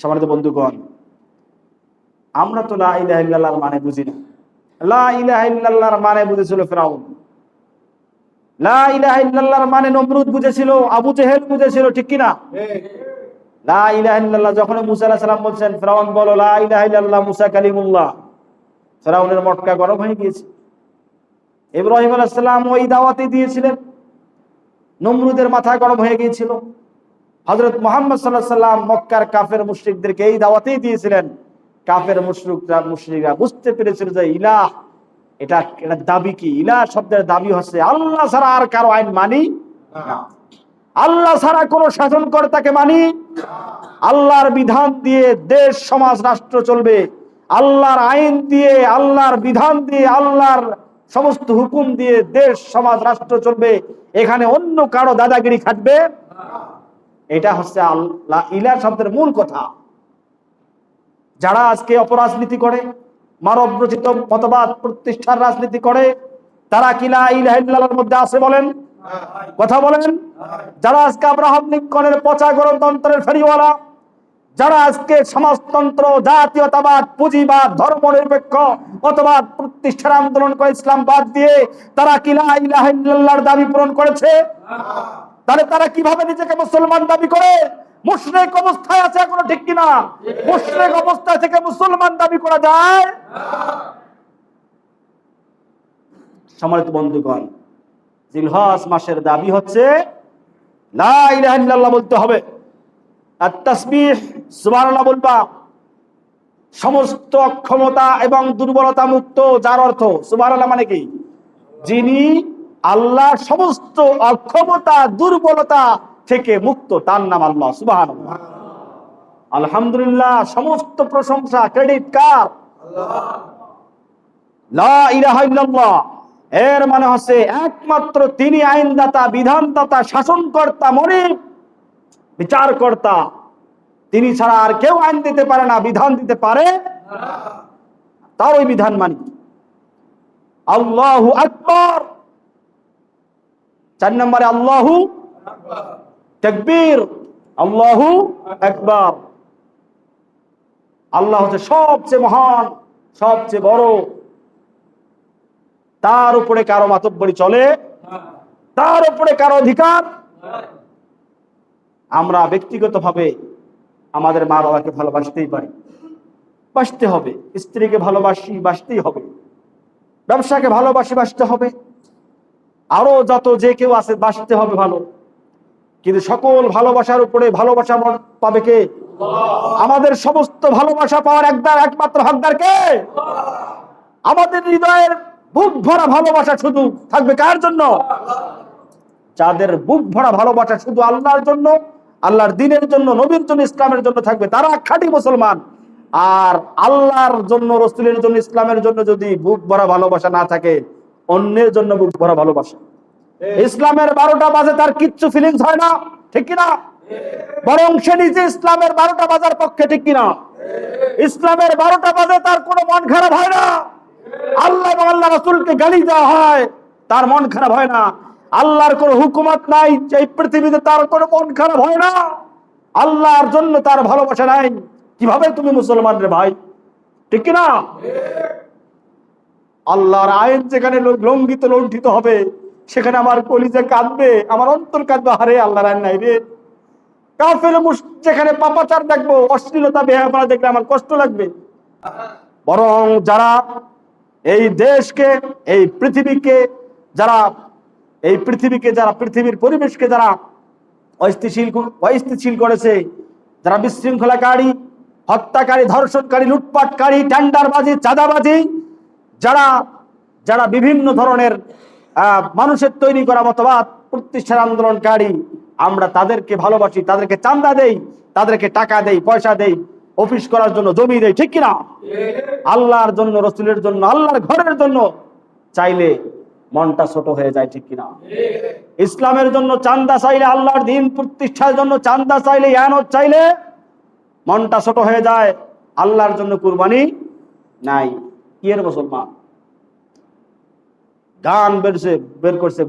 সমানিত বন্ধুগণ, আমরা তো লা মানে বুঝি না। লা মানে বুঝেছিল ফেরাউন। লা মানে নমরুদ বুঝেছিল, আবু জেহেল বুঝেছিল, ঠিক কি না যখন মুসা বলছেন, ফেরাউন বলো, লা মটকা গরম হয়ে গিয়েছে। ইব্রাহিম আলাইহিস সালাম ওই দাওয়াতে দিয়েছিলেন। নমরুদের মাথা গরম হয়ে গিয়েছিল। হজরত মোহাম্মদ সাল্লাহ সাল্লাম মক্কার কাফের মুশ্রিকদেরকে এই দাওয়াতেই দিয়েছিলেন। কাফের মুশ্রিকরা মুশ্রিকরা বুঝতে পেরেছিল যে ইলাহ, এটা এটা দাবি কি? ইলাহ শব্দের দাবি হচ্ছে আল্লাহ ছাড়া আর কারও আইন মানি আল্লাহ ছাড়া কোন শাসনকর্তাকে মানি আল্লাহর বিধান দিয়ে দেশ, সমাজ, রাষ্ট্র চলবে। আল্লাহর আইন দিয়ে, আল্লাহর বিধান দিয়ে, আল্লাহর সমস্ত হুকুম দিয়ে দেশ, সমাজ, রাষ্ট্র চলবে। এখানে অন্য কারও দাদাগিরি খাটবে। এটা হচ্ছে আল্লাহ ইলা শব্দের মূল কথা। যারা আজকে অপরাজনীতি করে, মানব রচিত মতবাদ প্রতিষ্ঠার রাজনীতি করে, তারা কিলা ইলাহিল্লাহর মধ্যে আছে বলেন? কথা বলেন? যারা আজকে আব্রাহাম লিঙ্কনের পচা গণতন্ত্রের ফেরিওয়ালা, যারা আজকে সমাজতন্ত্র, জাতীয়তাবাদ, পুঁজিবাদ ধর্ম নিরপেক্ষ মতবাদ প্রতিষ্ঠার আন্দোলন করে ইসলাম বাদ দিয়ে, তারা কিলা ইলাহিল্লাহর দাবি পূরণ করেছে? তাহলে তারা কীভাবে নিজেকে মুসলমান দাবি করে? মুশরেক অবস্থায় আছে এখনও ঠিক কিনা? মুশরেক অবস্থায় থেকে মুসলমান দাবি করা যায়? সম্মানিত বন্ধুগণ, জিলহজ মাসের দাবি হচ্ছে বলতে হবে। আর বলবা। সমস্ত অক্ষমতা এবং দুর্বলতা মুক্ত, যার অর্থ সুবহানাল্লাহ মানে কি? যিনি আল্লাহ সমস্ত অক্ষমতা, দুর্বলতা থেকে মুক্ত, তার নাম আল্লাহ সুবাহান আলহামদুলিল্লাহ, সমস্ত প্রশংসা ক্রেডিট কার? লা ইলাহা ইল্লাল্লাহ। এর মানে হচ্ছে একমাত্র তিনি আইনদাতা, বিধানদাতা, শাসনকর্তা মনিব বিচারকর্তা। তিনি ছাড়া আর কেউ আইন দিতে পারে না, বিধান দিতে পারে তার ওই বিধান মানি। আল্লাহু আকবার। চার নম্বরে আল্লাহু তকবীর, আল্লাহু একবার আল্লাহ হচ্ছে সবচেয়ে মহান, সবচেয়ে বড়। তার উপরে কারও মাতব্বরি চলে, তার উপরে কারও অধিকার। আমরা ব্যক্তিগতভাবে আমাদের মা বাবাকে ভালোবাসতেই পারি। বাসতে হবে, স্ত্রীকে ভালোবাসি, বাসতেই হবে। ব্যবসাকে ভালোবাসি, বাসতে হবে। আরও যত যে কেউ আছে বাসতে হবে ভালো। কিন্তু সকল ভালোবাসার উপরে ভালোবাসা পাবে কে? আমাদের সমস্ত ভালোবাসা পাওয়ার একদার, একমাত্র হকদার কে? আমাদের হৃদয়ের বুক ভরা ভালোবাসা শুধু থাকবে কার জন্য? যাদের বুক ভরা ভালোবাসা শুধু আল্লাহর জন্য, আল্লাহর দিনের জন্য, নবীর জন্য, ইসলামের জন্য থাকবে। তারা খাঁটি মুসলমান। আর আল্লাহর জন্য, রসুলের জন্য, ইসলামের জন্য যদি বুক ভরা ভালোবাসা না থাকে অন্যের জন্য বুক ভরা ভালোবাসা। ইসলামের বারোটা বাজে তার কিচ্ছু ফিলিংস হয় না, ঠিক কিনা? বরং সে নিজে ইসলামের বারোটা বাজার পক্ষে, ঠিক কিনা? ইসলামের বারোটা বাজে তার কোনো মন খারাপ হয় না। আল্লাহ আল্লাহ রসুলকে গালি দেওয়া হয়, তার মন খারাপ হয় না। আল্লাহর কোনো হুকুমত নাই যে এই পৃথিবীতে তার কোনো মন খারাপ হয় না। আল্লাহর জন্য তার ভালোবাসা নাই। কীভাবে তুমি মুসলমান রে ভাই? ঠিক কিনা? আল্লাহর আইন যেখানে লঙ্ঘিত লঙ্ঘিত হবে, সেখানে আমার কলিজা কাঁদবে, আমার অন্তর কাঁদবে। হারে আল্লাহর আইন নাই রে। কাফের যেখানে পাপাচার দেখব, অশ্লীলতা বেহাপনা দেখলে আমার কষ্ট লাগবে। বরং যারা এই দেশকে, এই পৃথিবীকে, যারা এই পৃথিবীকে, যারা পৃথিবীর পরিবেশকে যারা অস্থিতিশীল কর- অস্থিতিশীল করেছে, যারা বিশৃঙ্খলাকারী, হত্যাকারী, ধর্ষণকারী, লুটপাটকারী, টেন্ডারবাজি, চাঁদাবাজি যারা যারা বিভিন্ন ধরনের মানুষের তৈরি করা মতবাদ, প্রতিষ্ঠার আন্দোলনকারী, আমরা তাদেরকে ভালোবাসি, তাদেরকে চান্দা দেই, তাদেরকে টাকা দেই, পয়সা দেই, অফিস করার জন্য জমি দেই, ঠিক কিনা? আল্লাহর জন্য, রসুলের জন্য, আল্লাহর ঘরের জন্য চাইলে মনটা ছোট হয়ে যায়, ঠিক কিনা? ইসলামের জন্য চান্দা চাইলে আল্লাহর দিন, প্রতিষ্ঠার জন্য চান্দা চাইলে চাইলে মনটা ছোট হয়ে যায়, আল্লাহর জন্য কুরবানি নাই। মুসলমান? গান বেরছে, বের করছে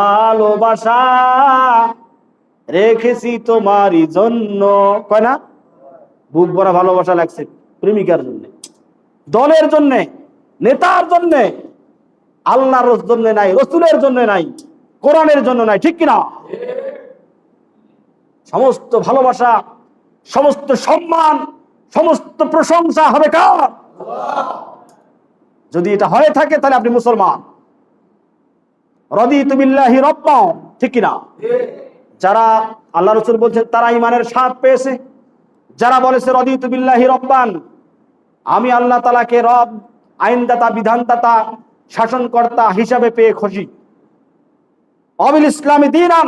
ভালোবাসা রেখেছি তোমারই জন্য। কয় না? বুক ভালোবাসা লাগছে প্রেমিকার জন্য, দলের নেতার জন্য, আল্লাহর জন্য নাই, রসুলের জন্য নাই, কোরআনের জন্য নাই, ঠিক কিনা? সমস্ত ভালোবাসা, সমস্ত সম্মান, সমস্ত প্রশংসা হবে কার? যদি এটা হয়ে থাকে, তাহলে আপনি মুসলমান। ঠিক যারা আল্লাহ রসুল বলছেন, তারা ইমানের পেয়েছে। যারা বলেছে রদি রব্বান, আমি আল্লাহ তালাকে রব, আইনদাতা, বিধানদাতা, শাসনকর্তা হিসাবে পেয়ে খুশি। অবিল ইসলামী দিনাম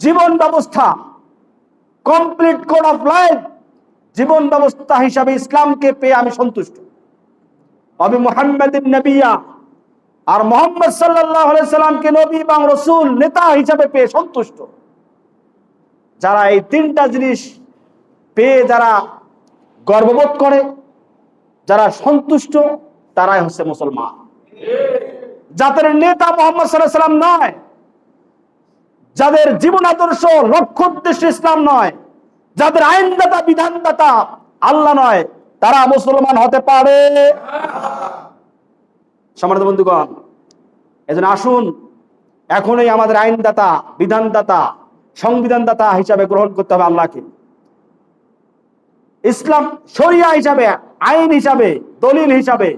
জীবন ব্যবস্থা, কমপ্লিট কোড অফ লাইফ। জীবন ব্যবস্থা হিসাবে ইসলামকে পেয়ে আমি সন্তুষ্ট। আমি মোহাম্মদ নবিয়া আর মোহাম্মদ সাল্লাহ সাল্লামকে নবী এবং রসুল, নেতা হিসাবে পেয়ে সন্তুষ্ট। যারা এই তিনটা জিনিস পেয়ে যারা গর্ববোধ করে, যারা সন্তুষ্ট, তারাই হচ্ছে মুসলমান। যাদের নেতা মোহাম্মদ সাল্লাহ সাল্লাম নয়, যাদের জীবন আদর্শ, লক্ষ্য উদ্দেশ্য ইসলাম নয় যাদের আইনদাতা, বিধানদাতা, আল্লাহ নয়, তারা মুসলমান হতে পারে। সমাজ বন্ধুগণ, এজন্য আসুন, এখনই আমাদের আইনদাতা, বিধানদাতা, সংবিধানদাতা হিসাবে গ্রহণ করতে হবে আল্লাহকে। ইসলাম শরিয়া হিসাবে, আইন হিসাবে, দলিল হিসাবে,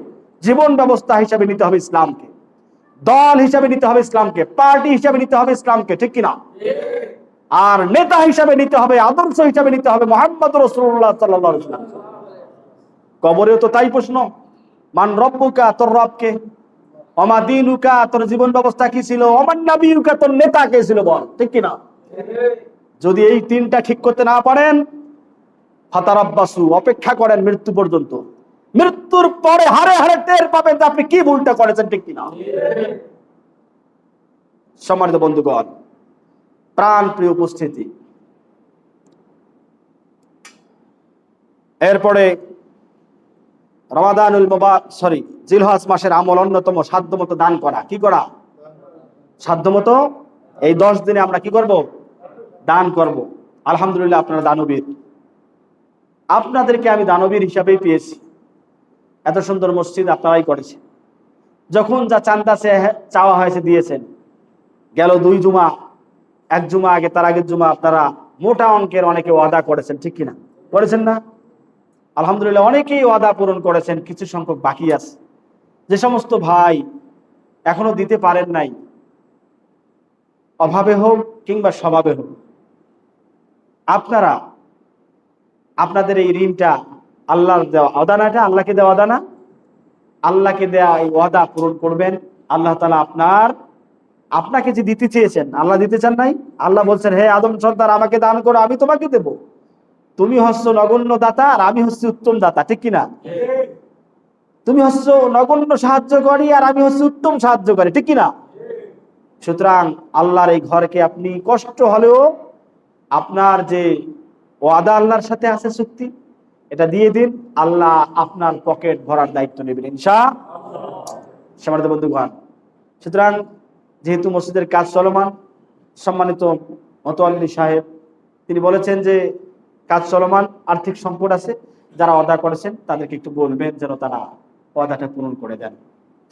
জীবন ব্যবস্থা হিসাবে নিতে হবে ইসলামকে। দল হিসাবে নিতে হবে ইসলামকে, পার্টি হিসাবে নিতে হবে ইসলামকে, ঠিক কিনা? আর নেতা হিসাবে নিতে হবে, আদর্শ হিসাবে নিতে হবে মোহাম্মদ রসুল্লাহ সাল্লাম কবরেও তো তাই প্রশ্ন, মান রব্বুকা, তোর রবকে? অমা দিনুকা, তোর জীবন ব্যবস্থা কি ছিল? অমান নাবিউকা তোর নেতা কে ছিল বল, ঠিক কিনা? যদি এই তিনটা ঠিক করতে না পারেন, ফাতারাব্বাসু, অপেক্ষা করেন মৃত্যু পর্যন্ত। মৃত্যুর পরে হারে হারে টের পাবেন আপনি কি ভুলটা করেছেন, ঠিক কিনা? সম্মানিত বন্ধুগণ প্রাণ প্রিয় উপস্থিতি। এরপরে রমাদানুল বাবা সরি জিলহাস মাসের আমল অন্যতম সাধ্যমতো দান করা। কি করা? সাধ্যমতো এই দশ দিনে আমরা কি করব? দান করব। আলহামদুলিল্লাহ আপনারা দানবীর। আপনাদেরকে আমি দানবীর হিসাবেই পেয়েছি। এত সুন্দর মসজিদ আপনারাই করেছেন। যখন যা চান্দা চাওয়া হয়েছে দিয়েছেন। গেল দুই জুমা এক জুমা আগে, তার আগের জুমা আপনারা মোটা অঙ্কের অনেকে ওয়াদা করেছেন, ঠিক কিনা? করেছেন না? আলহামদুলিল্লাহ, অনেকেই ওয়াদা পূরণ করেছেন, কিছু সংখ্যক বাকি আছে। যে সমস্ত ভাই এখনও দিতে পারেন নাই, অভাবে হোক কিংবা স্বভাবে হোক, আপনারা, আপনাদের এই ঋণটা আল্লাহর দেওয়া অদানাটা আল্লাহকে দেওয়া অদানা আল্লাহকে দেওয়া এই ওয়াদা পূরণ করবেন, আল্লাহ তালা আপনার আপনাকে যে দিতে চেয়েছেন, আল্লাহ দিতে চান নাই? আল্লাহ বলছেন, হে আদম সন্তান, আমাকে দান করো, আমি তোমাকে দেব। তুমি হচ্ছ নগণ্য দাতা আর আমি হচ্ছি উত্তম দাতা, ঠিক কিনা? তুমি হচ্ছ নগণ্য সাহায্যকারী আর আমি হচ্ছি উত্তম সাহায্যকারী, ঠিক কিনা? সুতরাং আল্লাহর এই ঘরকে আপনি কষ্ট হলেও আপনার যে ওয়াদা আল্লাহর সাথে আছে চুক্তি, এটা দিয়ে দিন। আল্লাহ আপনার পকেট ভরার দায়িত্ব নেবেন, ইনশা সমানিত বন্ধুগণ, সুতরাং যেহেতু মসজিদের কাজ চলমান, সম্মানিত মতোয়াল্লি সাহেব, তিনি বলেছেন যে কাজ চলমান, আর্থিক সংকট আছে, যারা ওয়াদা করেছেন তাদেরকে একটু বলবেন যেন তারা ওয়াদাটা পূরণ করে দেন।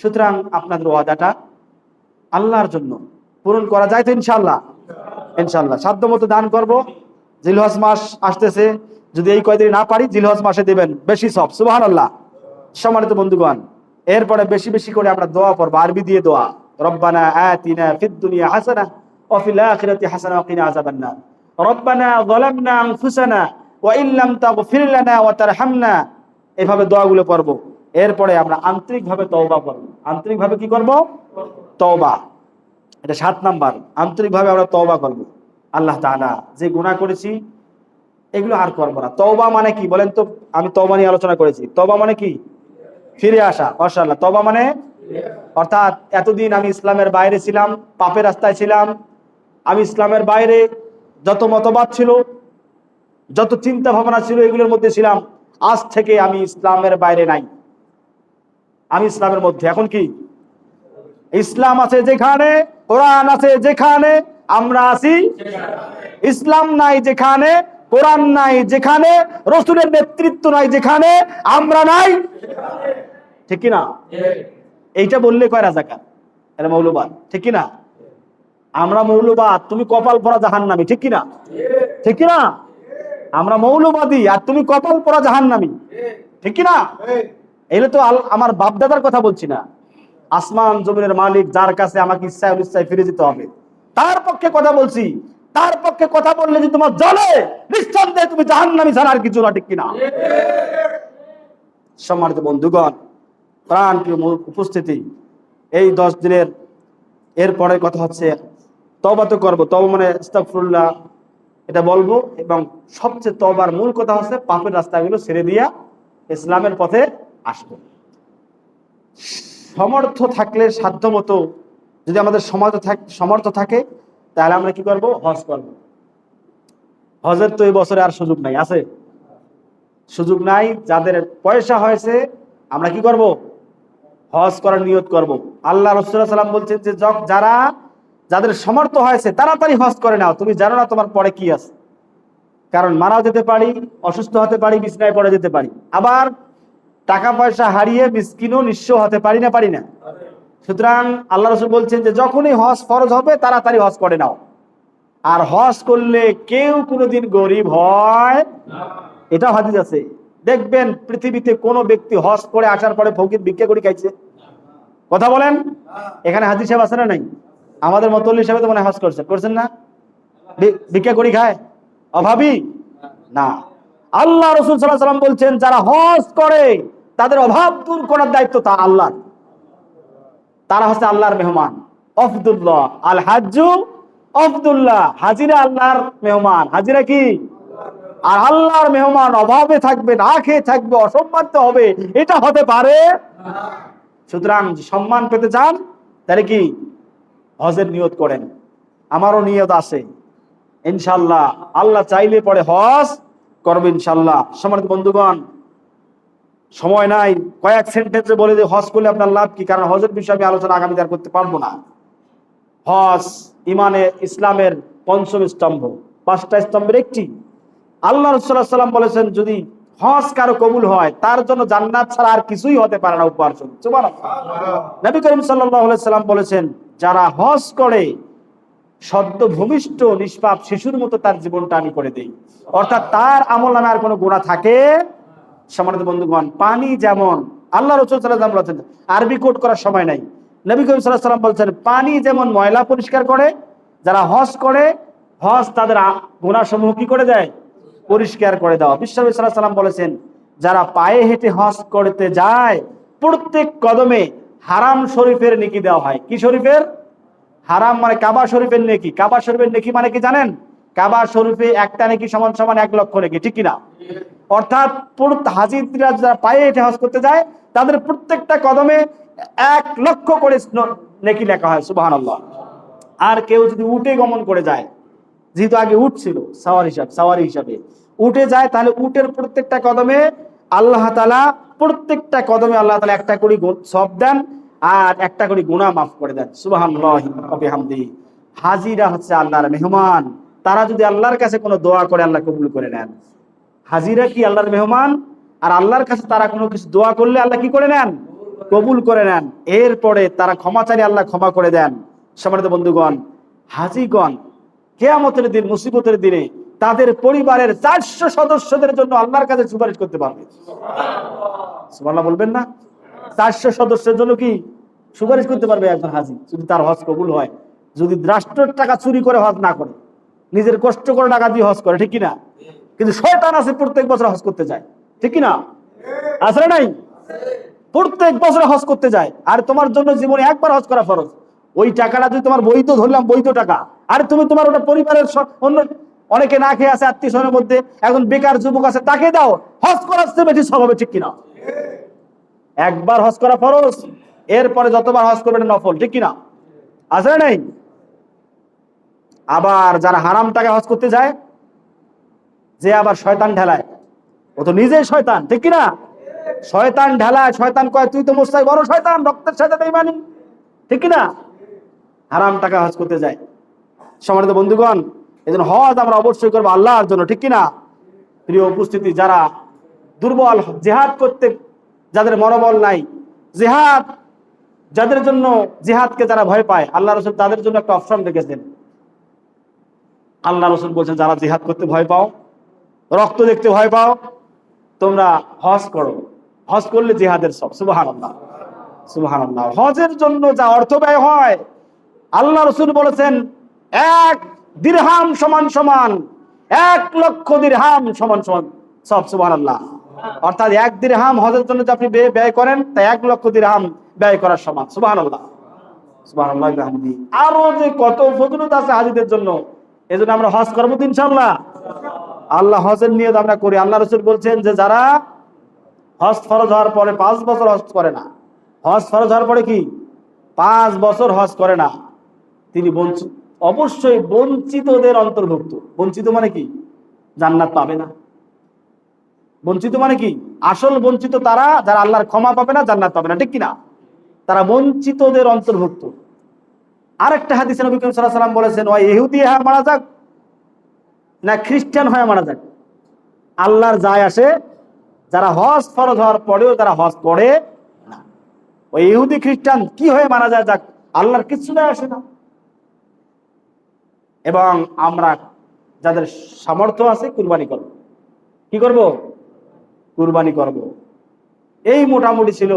সুতরাং আপনাদের ওয়াদাটা আল্লাহর জন্য পূরণ করা যায় তো ইনশাল্লাহ ইনশাল্লাহ সাধ্য মতো দান করব। জিলহজ মাস আসতেছে, যদি এই কয়দিন না পারি, জিলহজ মাসে দেবেন বেশি সব সুবাহ আল্লাহ সম্মানিত বন্ধুগণ, এরপরে বেশি বেশি করে আমরা দোয়া পড়ব, আরবি দিয়ে দোয়া। রব্বানা আতিনা ফিদ দুনিয়া এভাবে দোয়াগুলো এরপরে আমরা আন্তরিকভাবে তওবা করব। আন্তরিকভাবে কি করব? তওবা। এটা সাত নাম্বার। আন্তরিকভাবে আমরা তওবা করব। আল্লাহ তাআলা যে গুনাহ করেছি, এগুলো আর করব না। তওবা মানে কি? বলেন তো, আমি তওবা নিয়ে আলোচনা করেছি। তওবা মানে কি? ফিরে আসা। মাশাআল্লাহ। তওবা মানে অর্থাৎ এতদিন আমি ইসলামের বাইরে ছিলাম, পাপের রাস্তায় ছিলাম। আমি ইসলামের বাইরে যত মতবাদ ছিল, যত চিন্তা ভাবনা ছিল, এগুলোর মধ্যে ছিলাম। আজ থেকে আমি ইসলামের বাইরে নাই। আমি ইসলামের মধ্যে। এখন কি? ইসলাম আছে যেখানে, কোরআন আছে যেখানে, আমরা আছি ইসলাম নাই যেখানে, কোরআন নাই যেখানে, রসুলের নেতৃত্ব নাই যেখানে, আমরা নাই ঠিক কি না এইটা বললে কয় রাজাকার এটা মৌলবাদ, ঠিক কি না আমরা মৌলবাদ, তুমি কপাল পরা জাহান্নামি, ঠিক কি না ঠিক কি না আমরা মৌলবাদী, আর তুমি কপাল পরা জাহান্নামি, ঠিক কি না এগুলো তো আমার বাপদাদার কথা বলছি না। আসমান জমিনের মালিক, যার কাছে আমাকে ইচ্ছায় অনিচ্ছায় ফিরে যেতে হবে। তার পক্ষে কথা বলছি, তার পক্ষে কথা বললে যে তোমার জলে নিঃসন্দেহে তুমি জাহান্নামি ছাড়া আর কিছু না, ঠিক কিনা? সম্মানিত বন্ধুগণ প্রাণ প্রিয় উপস্থিতি। এই দশ দিনের এরপরে কথা হচ্ছে তবা তো করব। তবা মানে ইস্তাগফিরুল্লাহ এটা বলব। এবং সবচেয়ে তবার মূল কথা হচ্ছে, পাপের রাস্তাগুলো ছেড়ে দিয়া ইসলামের পথে আসব। সমর্থ থাকলে সাধ্য মতো যদি আমাদের সমাজ সমর্থ থাকে, তাহলে আমরা কি করব? হজ করব। হজের তো এই বছরে আর সুযোগ নাই, আছে? সুযোগ নাই, যাদের পয়সা হয়েছে, আমরা কি করব? হজ করার নিয়ত করব। আল্লাহ রসুল্লাহ সাল্লাম বলছেন যে যারা, যাদের সমর্থ হয়েছে তাড়াতাড়ি হজ করে নাও। তুমি জানো না তোমার পরে কি আছে। কারণ মারাও যেতে পারি, অসুস্থ হতে পারি, বিছনায় পড়ে যেতে পারি। আবার টাকা পয়সা হারিয়ে মিসকিনও নিঃস্ব হতে পারি না পারি না। সুতরাং আল্লাহ রসুল বলছেন যে, যখনই হজ ফরজ হবে, তাড়াতাড়ি হজ করে নাও। আর হজ করলে কেউ কোনোদিন গরিব হয় এটা হাদিস আছে। দেখবেন পৃথিবীতে কোনো ব্যক্তি হজ করে আসার পরে ফকির ভিক্ষা করে খাইছে। কথা বলেন? এখানে হাজির সাহেব আছে না নাই? আমাদের মতল্লি সাহেব তো মনে হজ করছে। করছেন না? ভিক্ষা করি খায়? অভাবী? না। আল্লাহ রসুল সাল্লাহ সাল্লাম বলছেন, যারা হজ করে, তাদের অভাব দূর করার দায়িত্ব তা আল্লাহ তারা হচ্ছে আল্লাহর মেহমান। অফদুল্লাহ আল হাজু অফদুল্লাহ হাজিরা আল্লাহর মেহমান। হাজিরা কি? আর আল্লাহর মেহমান অভাবে থাকবে, না খেয়ে থাকবে, অসম্মানিত হবে, এটা হতে পারে। সুতরাং সম্মান পেতে চান, তাহলে কি? হজের নিয়ত করেন। আমারও নিয়ত আছে। ইনশাল্লাহ আল্লাহ চাইলে পরে হজ করবে ইনশাল্লাহ সম্মানিত বন্ধুগণ, সময় নাই। কয়েক সেন্টেন্সে বলে যে হজ করলে আপনার লাভ কি? কারণ হজের বিষয়ে আমি আলোচনা আগামীতে আর করতে পারব না। হজ ইমানে ইসলামের পঞ্চম স্তম্ভ। পাঁচটা স্তম্ভের একটি আল্লাহ রসুল্লাহ সাল্লাম বলেছেন যদি হজ কারও কবুল হয় তার জন্য জান্নাত ছাড়া আর কিছুই হতে পারে না উপার্জন। নবী করিম সাল্লাম বলেছেন যারা হজ করে সদ্য ভূমিষ্ঠ নিষ্পাপ শিশুর মতো তার জীবনটা আমি করে দেই। অর্থাৎ তার আমল নামে আর কোনো গুণা থাকে? সমানিত বন্ধুগণ পানি যেমন আল্লাহ রসুল সাল্লাম বলেছেন আরবি কোট করার সময় নাই। নবী করিম সাল্লাহ সাল্লাম বলছেন পানি যেমন ময়লা পরিষ্কার করে যারা হজ করে হজ তাদের গুণাসমূহ কি করে দেয়? পরিষ্কার করে দেওয়া। বিশ্বনবী সাল্লাহ সাল্লাম বলেছেন, যারা পায়ে হেঁটে হজ করতে যায়, প্রত্যেক কদমে হারাম শরীফের নেকি দেওয়া হয়। কি শরীফের? হারাম মানে কাবা শরীফের নেকি। কাবা শরীফের নেকি মানে কি জানেন? কাবা শরীফে একটা নেকি সমান সমান এক লক্ষ নেকি, ঠিক কিনা? অর্থাৎ হাজিরা যারা পায়ে হেঁটে হজ করতে যায়, তাদের প্রত্যেকটা কদমে এক লক্ষ করে নেকি লেখা হয় সুবাহান আর কেউ যদি উঠে গমন করে যায় যেহেতু আগে উঠ ছিল, সাওয়ার হিসাব, সাওয়ারি হিসাবে। উঠে যায়, তাহলে উটের প্রত্যেকটা কদমে আল্লাহ তালা প্রত্যেকটা কদমে আল্লাহ তালা একটা করে সব দেন আর একটা করে গুণা মাফ করে দেন। সুবাহামদি হাজিরা হচ্ছে আল্লাহর মেহমান। তারা যদি আল্লাহর কাছে কোনো দোয়া করে, আল্লাহ কবুল করে নেন। হাজিরা কি আল্লাহর মেহমান? আর আল্লাহর কাছে তারা কোনো কিছু দোয়া করলে আল্লাহ কি করে নেন? কবুল করে নেন। এরপরে তারা ক্ষমা চাইলে আল্লাহ ক্ষমা করে দেন। সম্মানিত বন্ধুগণ, হাজিগণ কেয়ামতের দিন, মুসিবতের দিনে তাদের পরিবারের চারশো সদস্যদের জন্য আল্লাহর কাছে সুপারিশ করতে পারবে। সুবহানাল্লাহ বলবেন না? চারশো সদস্যের জন্য কি সুপারিশ করতে পারবে একজন হাজি? যদি তার হজ কবুল হয়, যদি রাষ্ট্রের টাকা চুরি করে হজ না করে, নিজের কষ্ট করে টাকা দিয়ে হজ করে, ঠিক কিনা? কিন্তু শয়তান আছে, প্রত্যেক বছর হজ করতে যায়, ঠিক কিনা? আসলে নাই? প্রত্যেক বছর হজ করতে যায়, আর তোমার জন্য জীবনে একবার হজ করা ফরজ। ওই টাকাটা যদি তোমার বৈধ ধরলাম, বৈধ টাকা। আর তুমি তোমার ওটা পরিবারের অন্য অনেকে না খেয়ে আছে আত্মীয় স্বজনের মধ্যে। এখন বেকার যুবক আছে, তাকে দাও। হজ করার চেয়ে বেশি সব হবে, ঠিক কিনা? একবার হজ করা ফরজ, এরপরে যতবার হজ করবে নফল, ঠিক কিনা? আছে না নাই? আবার যারা হারাম টাকা হজ করতে যায়, যে আবার শয়তান ঢেলায়। ও তো নিজেই শয়তান, ঠিক কিনা? শয়তান ঢেলায়, শয়তান কয়, তুই তো মোস্তাই বড় শয়তান, রক্তের সাথে বেইমানি। ঠিক কিনা? হারাম টাকা হজ করতে যায়। সমানিত বন্ধুগণ এই জন্য হজ আমরা অবশ্যই করব আল্লাহর জন্য, ঠিক কিনা? প্রিয় উপস্থিতি, যারা দুর্বল জেহাদ করতে, যাদের মনোবল নাই, জেহাদ যাদের জন্য জিহাদকে যারা ভয় পায়, আল্লাহ রসুল তাদের জন্য একটা অপশন রেখেছেন। আল্লাহ রসুল বলছেন, যারা জেহাদ করতে ভয় পাও, রক্ত দেখতে ভয় পাও, তোমরা হজ করো। হজ করলে জেহাদের সব। সুবাহান আল্লাহ সুবাহান আল্লাহ হজের জন্য যা অর্থ ব্যয় হয় আল্লাহ রসুল বলেছেন, এক দিরহাম সমান সমান, এক লক্ষ দিরহাম সমান সমান, সব সুবাহান আল্লাহ অর্থাৎ এক দিরহাম হজের জন্য যে আপনি ব্যয়- করেন তা এক লক্ষ দিরহাম ব্যয় করার সমান সুবাহান আল্লাহ সুবহানাল্লাহ বিহামদি। আরও যে কত ফজলত আছে হাজিদের জন্য, এজন্য আমরা হজ করব তো ইনশাআল্লাহ। আল্লাহ হজের নিয়ত আমরা করি। আল্লাহ রসুল বলছেন যে যারা হজ ফরজ হওয়ার পরে পাঁচ বছর হজ করে না, হজ ফরজ হওয়ার পরে কি? পাঁচ বছর হজ করে না। তিনি বঞ্চিত অবশ্যই বঞ্চিতদের অন্তর্ভুক্ত। বঞ্চিত মানে কি? জান্নাত পাবে না। বঞ্চিত মানে কি? আসল বঞ্চিত তারা, যারা আল্লাহর ক্ষমা পাবে না, জান্নাত পাবে না। ঠিক কিনা? তারা বঞ্চিতদের অন্তর্ভুক্ত। আরেকটা হাদিসে নবী করিম আলাইহি সাল্লাম বলেছেন ওই ইহুদি হয়ে, মারা যাক, না খ্রিস্টান হয়ে, মারা যাক। আল্লাহর যায় আসে, যারা হজ ফরজ হওয়ার পরেও তারা হজ করে না। ওই ইহুদি খ্রিস্টান কি হয়ে মারা যায়? যাক, আল্লাহর কিছু না আসে না। এবং আমরা যাদের সামর্থ্য আছে কুরবানি করব। কি করব? কুরবানি করব। এই মোটামুটি ছিল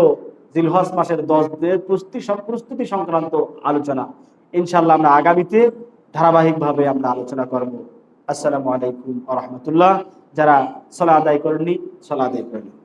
জিলহস মাসের দশ দিনের প্রস্তুতি প্রস্তুতি সংক্রান্ত আলোচনা। ইনশাল্লাহ আমরা আগামীতে ধারাবাহিকভাবে আমরা আলোচনা করব। আসসালামু আলাইকুম রহমতুল্লাহ। যারা সলা আদায় করেননি সলা আদায় করেন।